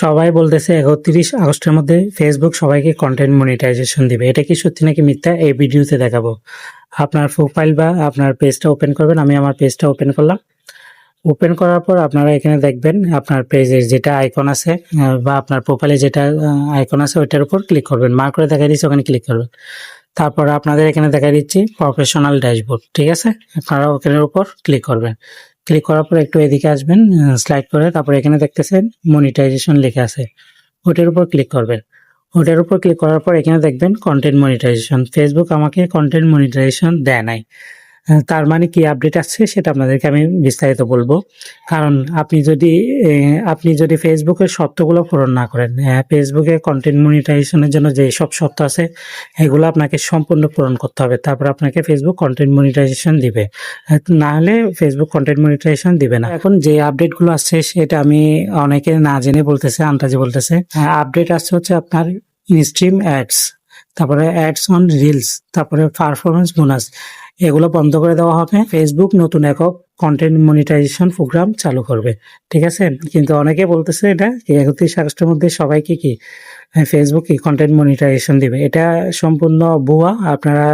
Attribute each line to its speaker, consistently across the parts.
Speaker 1: সবাই বলতেছে একত্রিশ আগস্টের মধ্যে ফেসবুক সবাইকে কন্টেন্ট মনিটাইজেশন দিবে। এটা কি সত্যি নাকি মিথ্যা? এই ভিডিওতে দেখাবো। আপনার প্রোফাইল বা আপনার পেজটা ওপেন করবেন। আমি আমার পেজটা ওপেন করলাম। ওপেন করার পর আপনারা এখানে দেখবেন আপনার পেজের যেটা আইকন আছে বা আপনার প্রোফাইলে যেটা আইকন আছে, ওইটার উপর ক্লিক করবেন। মার্ক করে দেখা দিচ্ছে ওখানে ক্লিক করবেন। তারপর আপনাদের এখানে দেখা দিচ্ছি প্রফেশনাল ড্যাশবোর্ড ঠিক আছে? আপনারা ওখানের উপর ক্লিক করবেন। ক্লিক করার পর একটু এদিকে আসবেন স্লাইড করে, তারপর এখানে দেখতেছেন মনিটাইজেশন লেখা আছে। ওটার উপর ক্লিক করবেন। ওটার উপর ক্লিক করার পর এখানে দেখবেন কন্টেন্ট মনিটাইজেশন ফেসবুক আমাকে কন্টেন্ট মনিটাইজেশন দেয় নাই। তার মানে কি আপডেট আসছে সেটা আপনাদেরকে আমি বিস্তারিত বলব। কারণ আপনি যদি আপনি যদি ফেসবুকের শর্তগুলো পূরণ না করেন ফেসবুকে কন্টেন্ট মনিটাইজেশনের জন্য যে সব শর্ত আছে, এগুলো আপনাকে সম্পূর্ণ পূরণ করতে হবে। তারপর আপনাকে ফেসবুক কন্টেন্ট মনিটাইজেশন দিবে। না হলে ফেসবুক কন্টেন্ট মনিটাইজেশন দিবে না। এখন যে আপডেটগুলো আসছে, সেটা আমি অনেকে না জেনে বলতেছে, আন্দাজে বলতেছে। আপডেট আসছে হচ্ছে আপনার ইনস্ট্রিম অ্যাডস তারপরে অ্যাডস অন রিলস তারপরে পারফরমেন্স বোনাস এগুলো বন্ধ করে দেওয়া হবে। ফেসবুক নতুন একক কন্টেন্ট মনিটাইজেশন প্রোগ্রাম চালু করবে। ঠিক আছে? কিন্তু অনেকে বলতেছে এটা একত্রিশ আগস্টের মধ্যে সবাইকে কি ফেসবুক কি কন্টেন্ট মনিটাইজেশন দিবে? এটা সম্পূর্ণ ভুয়া। আপনারা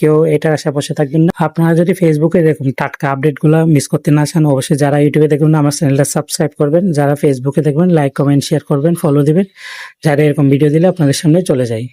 Speaker 1: কেউ এটা আশেপাশে থাকবেন না। আপনারা যদি ফেসবুকে দেখুন, টাটকা আপডেটগুলো মিস করতে না চান, অবশ্যই যারা ইউটিউবে দেখবেন আমার চ্যানেলটা সাবস্ক্রাইব করবেন। যারা ফেসবুকে দেখবেন লাইক কমেন্ট শেয়ার করবেন ফলো দিবেন। যারা এরকম ভিডিও দিলে আপনাদের সামনে চলে যায়